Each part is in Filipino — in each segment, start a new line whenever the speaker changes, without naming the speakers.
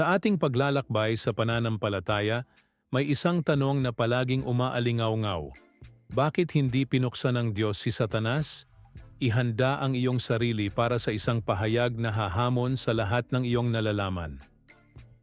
Sa ating paglalakbay sa pananampalataya, may isang tanong na palaging umaalingaw-ngaw. Bakit hindi pinuksan ng Diyos si Satanas? Ihanda ang iyong sarili para sa isang pahayag na hahamon sa lahat ng iyong nalalaman.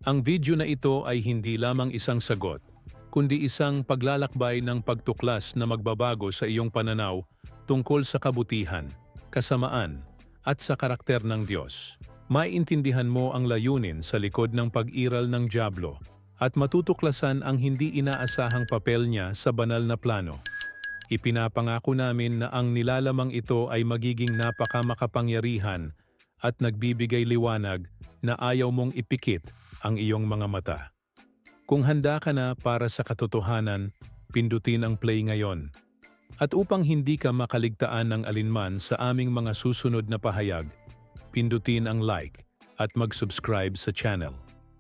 Ang video na ito ay hindi lamang isang sagot, kundi isang paglalakbay ng pagtuklas na magbabago sa iyong pananaw tungkol sa kabutihan, kasamaan, at sa karakter ng Diyos. Maintindihan mo ang layunin sa likod ng pag-iral ng Diablo at matutuklasan ang hindi inaasahang papel niya sa banal na plano. Ipinapangako namin na ang nilalamang ito ay magiging napakamakapangyarihan at nagbibigay liwanag na ayaw mong ipikit ang iyong mga mata. Kung handa ka na para sa katotohanan, pindutin ang play ngayon. At upang hindi ka makaligtaan ng alinman sa aming mga susunod na pahayag, pindutin ang like at mag-subscribe sa channel.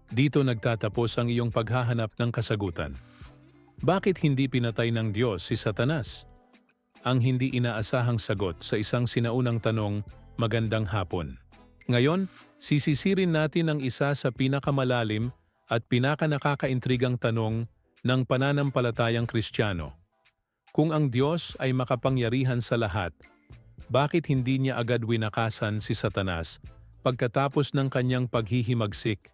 Dito nagtatapos ang iyong paghahanap ng kasagutan. Bakit hindi pinatay ng Diyos si Satanas? Ang hindi inaasahang sagot sa isang sinaunang tanong, magandang hapon. Ngayon, sisisirin natin ang isa sa pinakamalalim at pinakanakakaintrigang tanong ng pananampalatayang Kristiyano. Kung ang Diyos ay makapangyarihan sa lahat, bakit hindi niya agad winakasan si Satanas pagkatapos ng kanyang paghihimagsik?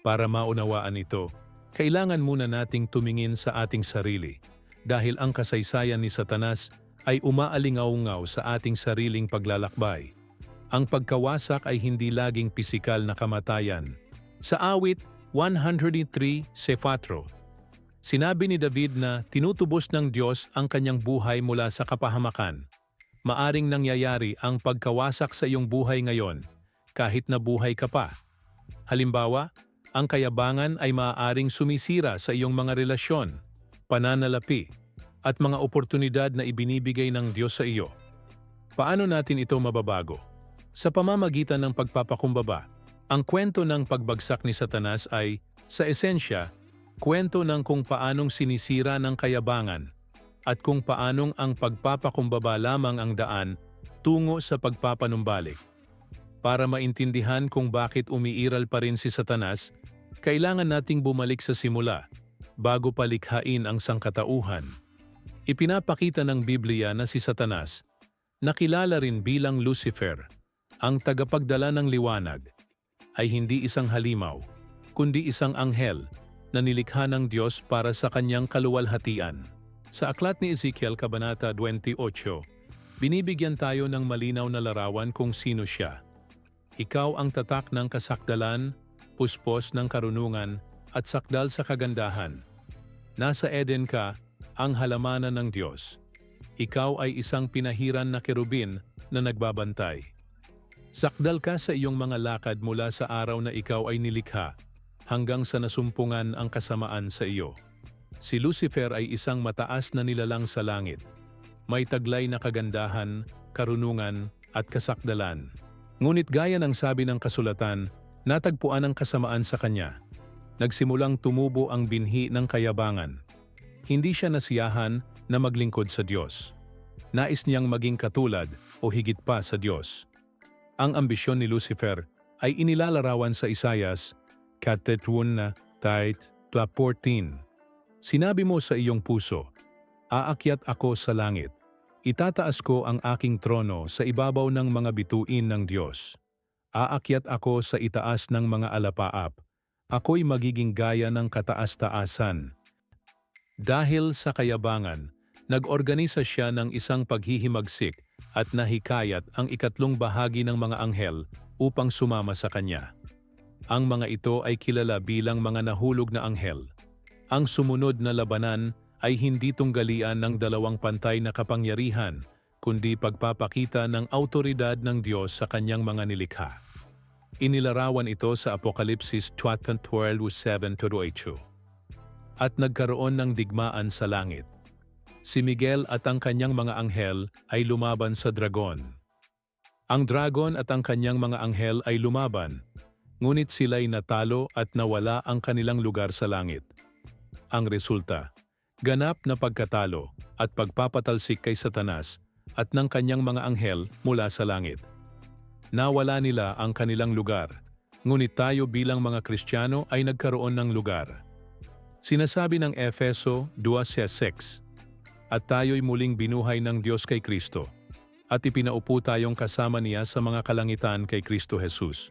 Para maunawaan ito, kailangan muna nating tumingin sa ating sarili dahil ang kasaysayan ni Satanas ay umaalingaw-ngaw sa ating sariling paglalakbay. Ang pagkawasak ay hindi laging pisikal na kamatayan. Sa awit 103 Sefatro, sinabi ni David na tinutubos ng Diyos ang kanyang buhay mula sa kapahamakan. Maaring nangyayari ang pagkawasak sa iyong buhay ngayon kahit na buhay ka pa. Halimbawa, ang kayabangan ay maaaring sumisira sa iyong mga relasyon, pananalapi, at mga oportunidad na ibinibigay ng Diyos sa iyo. Paano natin ito mababago? Sa pamamagitan ng pagpapakumbaba, ang kwento ng pagbagsak ni Satanas ay, sa esensya, kwento ng kung paanong sinisira ng kayabangan at kung paanong ang pagpapakumbaba lamang ang daan tungo sa pagpapanumbalik. Para maintindihan kung bakit umiiral pa rin si Satanas, kailangan nating bumalik sa simula, bago palikhain ang sangkatauhan. Ipinapakita ng Biblia na si Satanas, nakilala rin bilang Lucifer, ang tagapagdala ng liwanag, ay hindi isang halimaw, kundi isang anghel na nilikha ng Diyos para sa kanyang kaluwalhatian. Sa aklat ni Ezekiel Kabanata 28, binibigyan tayo ng malinaw na larawan kung sino siya. Ikaw ang tatak ng kasakdalan, puspos ng karunungan, at sakdal sa kagandahan. Nasa Eden ka, ang halamanan ng Diyos. Ikaw ay isang pinahiran na kerubin na nagbabantay. Sakdal ka sa iyong mga lakad mula sa araw na ikaw ay nilikha, hanggang sa nasumpungan ang kasamaan sa iyo. Si Lucifer ay isang mataas na nilalang sa langit. May taglay na kagandahan, karunungan, at kasakdalan. Ngunit gaya ng sabi ng kasulatan, natagpuan ang kasamaan sa kanya. Nagsimulang tumubo ang binhi ng kayabangan. Hindi siya nasiyahan na maglingkod sa Diyos. Nais niyang maging katulad o higit pa sa Diyos. Ang ambisyon ni Lucifer ay inilalarawan sa Isayas, Katetun na Tait 14. Sinabi mo sa iyong puso, Aakyat ako sa langit. Itataas ko ang aking trono sa ibabaw ng mga bituin ng Diyos. Aakyat ako sa itaas ng mga alapaap. Ako'y magiging gaya ng kataas-taasan. Dahil sa kayabangan, nag-organisa siya ng isang paghihimagsik at nahikayat ang ikatlong bahagi ng mga anghel upang sumama sa kanya. Ang mga ito ay kilala bilang mga nahulog na anghel. Ang sumunod na labanan ay hindi tunggalian ng dalawang pantay na kapangyarihan, kundi pagpapakita ng autoridad ng Diyos sa kanyang mga nilikha. Inilarawan ito sa Apokalipsis 12:7-8 at nagkaroon ng digmaan sa langit. Si Miguel at ang kanyang mga anghel ay lumaban sa dragon. Ang dragon at ang kanyang mga anghel ay lumaban, ngunit sila'y natalo at nawala ang kanilang lugar sa langit. Ang resulta, ganap na pagkatalo at pagpapatalsik kay Satanas at ng kanyang mga anghel mula sa langit. Nawala nila ang kanilang lugar ngunit tayo bilang mga Kristiyano ay nagkaroon ng lugar. Sinasabi ng Efeso 2.6, At tayo'y muling binuhay ng Diyos kay Kristo, at ipinaupo tayong kasama niya sa mga kalangitan kay Kristo Jesus.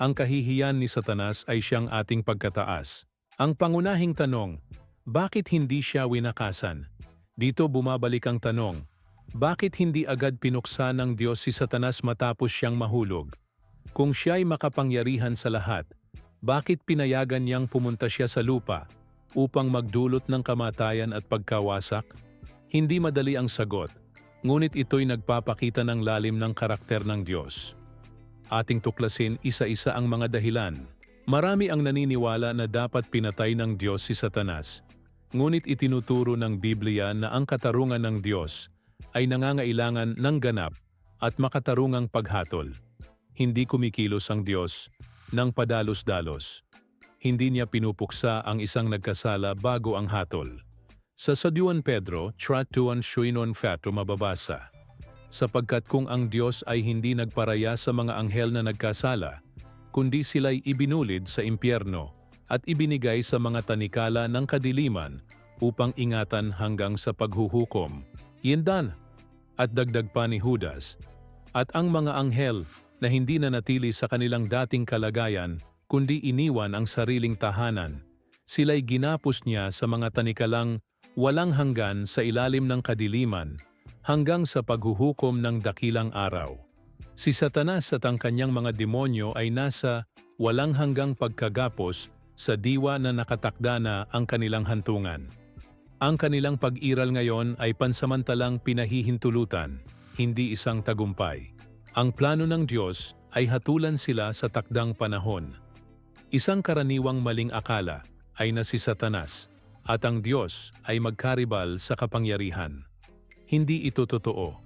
Ang kahihiyan ni Satanas ay siyang ating pagkataas. Ang pangunahing tanong, bakit hindi siya winakasan? Dito bumabalik ang tanong, bakit hindi agad pinuksa ng Diyos si Satanas matapos siyang mahulog? Kung siya'y makapangyarihan sa lahat, bakit pinayagan niyang pumunta siya sa lupa upang magdulot ng kamatayan at pagkawasak? Hindi madali ang sagot, ngunit ito'y nagpapakita ng lalim ng karakter ng Diyos. Ating tuklasin isa-isa ang mga dahilan. Marami ang naniniwala na dapat pinatay ng Diyos si Satanas, ngunit itinuturo ng Biblia na ang katarungan ng Diyos ay nangangailangan ng ganap at makatarungang paghatol. Hindi kumikilos ang Diyos ng padalos-dalos. Hindi niya pinupuksa ang isang nagkasala bago ang hatol. Sa Saduan Pedro, Tratuan Shuinon Fato mababasa, sapagkat kung ang Diyos ay hindi nagparaya sa mga anghel na nagkasala, kundi sila'y ibinulid sa impyerno at ibinigay sa mga tanikala ng kadiliman upang ingatan hanggang sa paghuhukom. Yindan, at dagdag pa ni Judas, at ang mga anghel na hindi na natili sa kanilang dating kalagayan kundi iniwan ang sariling tahanan, sila'y ginapos niya sa mga tanikalang walang hanggan sa ilalim ng kadiliman hanggang sa paghuhukom ng dakilang araw. Si Satanas at ang kanyang mga demonyo ay nasa walang hanggang pagkagapos sa diwa na nakatakda na ang kanilang hantungan. Ang kanilang pag-iral ngayon ay pansamantalang pinahihintulutan, hindi isang tagumpay. Ang plano ng Diyos ay hatulan sila sa takdang panahon. Isang karaniwang maling akala ay na si Satanas at ang Diyos ay magkaribal sa kapangyarihan. Hindi ito totoo.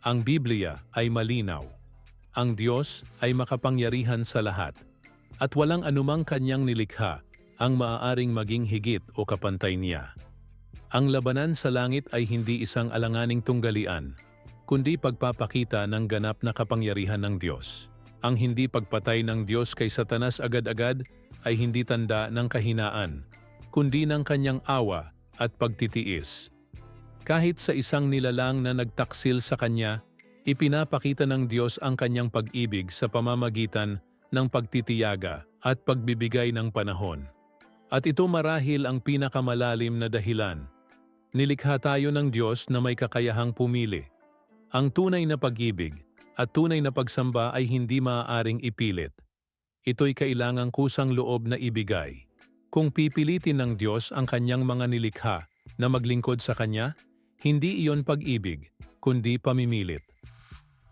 Ang Biblia ay malinaw. Ang Diyos ay makapangyarihan sa lahat at walang anumang kanyang nilikha ang maaaring maging higit o kapantay niya. Ang labanan sa langit ay hindi isang alanganing tunggalian, kundi pagpapakita ng ganap na kapangyarihan ng Diyos. Ang hindi pagpatay ng Diyos kay Satanas agad-agad ay hindi tanda ng kahinaan, kundi ng kanyang awa at pagtitiis. Kahit sa isang nilalang na nagtaksil sa kanya, ipinapakita ng Diyos ang kanyang pag-ibig sa pamamagitan ng pagtitiyaga at pagbibigay ng panahon. At ito marahil ang pinakamalalim na dahilan Nilikha tayo ng Diyos na may kakayahang pumili. Ang tunay na pag-ibig at tunay na pagsamba ay hindi maaaring ipilit. Ito'y kailangang kusang loob na ibigay. Kung pipilitin ng Diyos ang kanyang mga nilikha na maglingkod sa Kanya, hindi iyon pag-ibig, kundi pamimilit.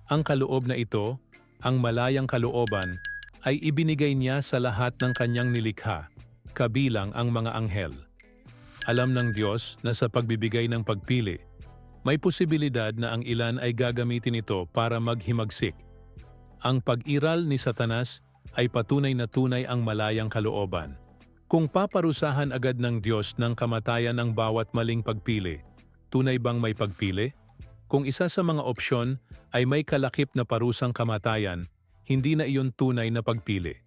Ang kaloob na ito, ang malayang kalooban, ay ibinigay niya sa lahat ng kanyang nilikha, kabilang ang mga anghel. Alam ng Diyos na sa pagbibigay ng pagpili, may posibilidad na ang ilan ay gagamitin ito para maghimagsik. Ang pag-iral ni Satanas ay patunay na tunay ang malayang kalooban. Kung paparusahan agad ng Diyos ng kamatayan ng bawat maling pagpili, tunay bang may pagpili? Kung isa sa mga opsyon ay may kalakip na parusang kamatayan, hindi na iyon tunay na pagpili.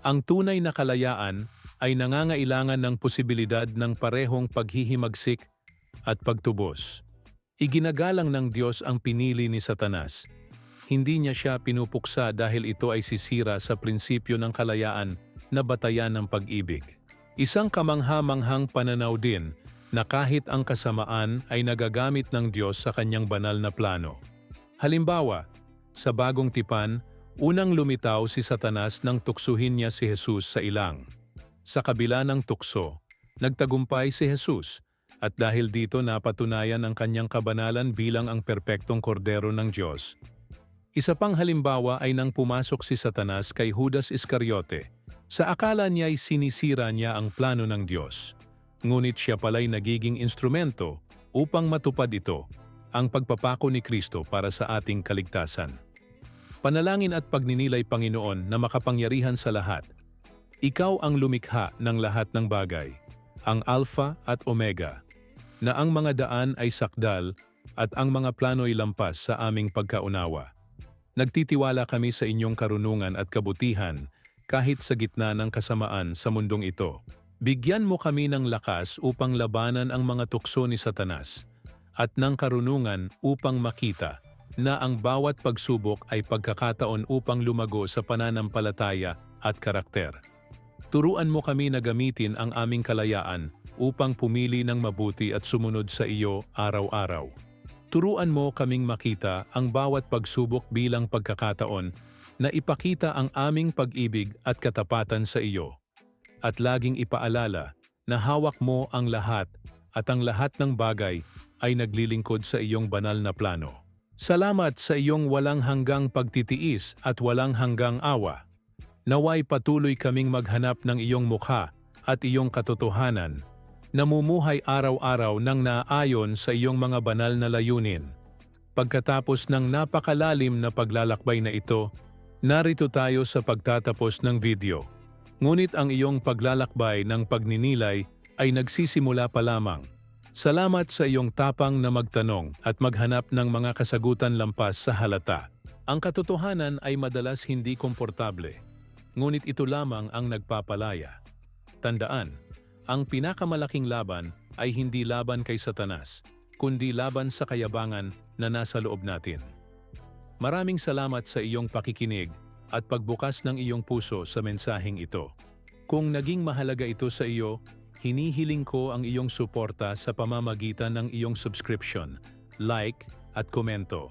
Ang tunay na kalayaan ay nangangailangan ng posibilidad ng parehong paghihimagsik at pagtubos. Iginagalang ng Diyos ang pinili ni Satanas. Hindi niya siya pinupuksa dahil ito ay sisira sa prinsipyo ng kalayaan na batayan ng pag-ibig. Isang kamangha-manghang pananaw din na kahit ang kasamaan ay nagagamit ng Diyos sa kanyang banal na plano. Halimbawa, sa bagong tipan, unang lumitaw si Satanas nang tuksuhin niya si Jesus sa ilang. Sa kabila ng tukso, nagtagumpay si Jesus at dahil dito napatunayan ang kanyang kabanalan bilang ang perpektong kordero ng Diyos. Isa pang halimbawa ay nang pumasok si Satanas kay Judas Iscariote. Sa akala niya ay sinisira niya ang plano ng Diyos. Ngunit siya pala'y nagiging instrumento upang matupad ito, ang pagpapako ni Kristo para sa ating kaligtasan. Panalangin at pagninilay Panginoon na makapangyarihan sa lahat ikaw ang lumikha ng lahat ng bagay, ang Alpha at Omega, na ang mga daan ay sakdal at ang mga plano'y lampas sa aming pagkaunawa. Nagtitiwala kami sa inyong karunungan at kabutihan kahit sa gitna ng kasamaan sa mundong ito. Bigyan mo kami ng lakas upang labanan ang mga tukso ni Satanas at ng karunungan upang makita na ang bawat pagsubok ay pagkakataon upang lumago sa pananampalataya at karakter. Turuan mo kami na gamitin ang aming kalayaan upang pumili ng mabuti at sumunod sa iyo araw-araw. Turuan mo kaming makita ang bawat pagsubok bilang pagkakataon na ipakita ang aming pag-ibig at katapatan sa iyo. At laging ipaalala na hawak mo ang lahat at ang lahat ng bagay ay naglilingkod sa iyong banal na plano. Salamat sa iyong walang hanggang pagtitiis at walang hanggang awa. Naway patuloy kaming maghanap ng iyong mukha at iyong katotohanan, namumuhay araw-araw ng naayon sa iyong mga banal na layunin. Pagkatapos ng napakalalim na paglalakbay na ito, narito tayo sa pagtatapos ng video. Ngunit ang iyong paglalakbay ng pagninilay ay nagsisimula pa lamang. Salamat sa iyong tapang na magtanong at maghanap ng mga kasagutan lampas sa halata. Ang katotohanan ay madalas hindi komportable, ngunit ito lamang ang nagpapalaya. Tandaan, ang pinakamalaking laban ay hindi laban kay Satanas, kundi laban sa kayabangan na nasa loob natin. Maraming salamat sa iyong pakikinig at pagbukas ng iyong puso sa mensaheng ito. Kung naging mahalaga ito sa iyo, hinihiling ko ang iyong suporta sa pamamagitan ng iyong subscription, like at komento.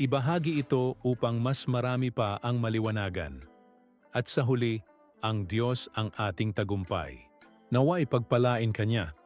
Ibahagi ito upang mas marami pa ang maliwanagan. At sa huli, ang Diyos ang ating tagumpay. Naway pagpalain Kanya.